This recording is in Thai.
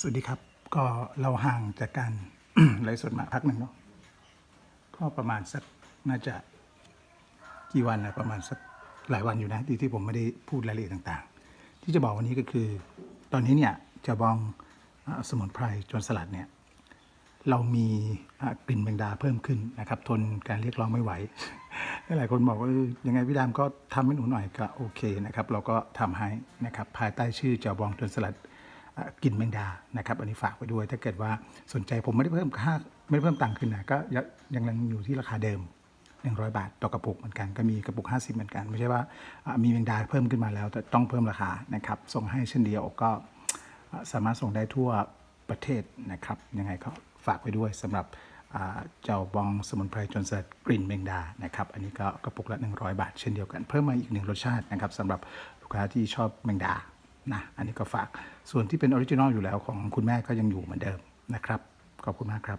สวัสดีครับ ก็เราห่างจากการไลฟ์สดมาพักหนึ่งเนาะก็ประมาณสักน่าจะกี่วันนะประมาณสักหลายวันอยู่นะที่ที่ผมไม่ได้พูดรายละเอียดต่าง ๆ ที่จะบอกวันนี้ก็คือ ตอนนี้เนี่ยจะบองสมุนไพรจนสลัดเนี่ยเรามีกลิ่นแมงดาเพิ่มขึ้นนะครับ ทนการเรียกร้องไม่ไหว หลายคนบอกว่าออยังไงพี่ดามก็ทำให้หนูหน่อยก็โอเคนะครับ เราก็ทำให้นะครับภายใต้ชื่อเจ้าบองจนสลัด กลิ่นแมงดานะครับ อันนี้ฝากไว้ด้วย ถ้าเกิดว่าสนใจผมไม่ได้เพิ่มค่าไม่ได้เพิ่มตังค์ขึ้นนะก็ยังยังอยู่ที่ราคาเดิม 100 บาทต่อกระปุกเหมือนกันก็มีกระปุก 50 เหมือนกัน ไม่ใช่ว่ามีแมงดาเพิ่มขึ้นมาแล้ว แต่ต้องเพิ่มราคานะครับส่งให้เช่นเดียวก็สามารถส่งได้ทั่วประเทศนะครับยังไงก็ฝากไปด้วยสำหรับเจ้าบองสมุนไพรจนสลัดกลิ่นแมงดานะครับอันนี้ก็กระปุกละ 100 บาท เช่นเดียวกัน เพิ่มมาอีกหนึ่งรสชาตินะครับสำหรับลูกค้าที่ชอบแมงดา นะอันนี้ก็ฝากส่วนที่เป็นออริจินอลอยู่แล้วของคุณแม่ก็ยังอยู่เหมือนเดิมนะครับ ขอบคุณมากครับ